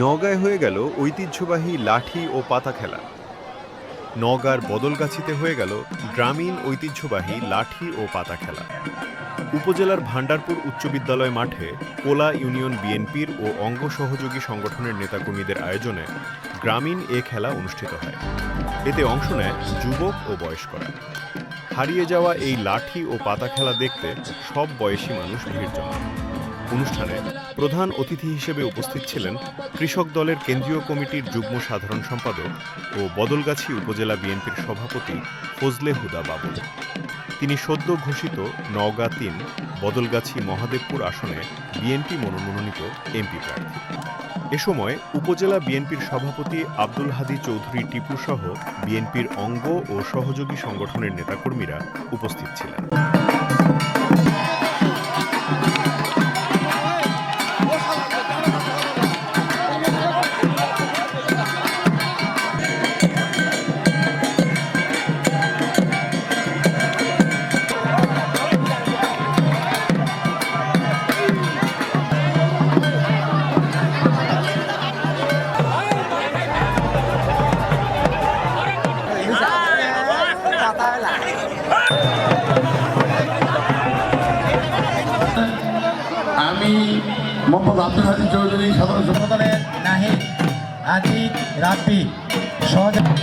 নওগাঁয় হয়ে গেল ঐতিহ্যবাহী লাঠি ও পাতা খেলা। নওগাঁর বদলগাছিতে হয়ে গেল গ্রামীণ ঐতিহ্যবাহী লাঠি ও পাতা খেলা। উপজেলার ভান্ডারপুর উচ্চ বিদ্যালয় মাঠে কোলা ইউনিয়ন বিএনপির ও অঙ্গ সহযোগী সংগঠনের নেতাকর্মীদের আয়োজনে গ্রামীণ এ খেলা অনুষ্ঠিত হয়। এতে অংশ নেয় যুবক ও বয়স্করা। হারিয়ে যাওয়া এই লাঠি ও পাতা খেলা দেখতে সব বয়সী মানুষ ভিড় জমান। অনুষ্ঠানে প্রধান অতিথি হিসেবে উপস্থিত ছিলেন কৃষক দলের কেন্দ্রীয় কমিটির যুগ্ম সাধারণ সম্পাদক ও বদলগাছি উপজেলা বিএনপির সভাপতি ফজলে হুদা বাবু তিনি সদ্য ঘোষিত নওগাঁ তিন বদলগাছি মহাদেবপুর আসনে বিএনপি মনোনয়নিত এমপি প্রার্থী। এ সময় উপজেলা বিএনপির সভাপতি আব্দুল হাদি চৌধুরী টিপু সহ বিএনপির অঙ্গ ও সহযোগী সংগঠনের নেতাকর্মীরা উপস্থিত ছিলেন। আমি মোহাম্মদ আব্দুল হাজি চৌধুরী সাধারণ সম্পাদনের নাহিদ আজিদ রাব্বি। সহযোগী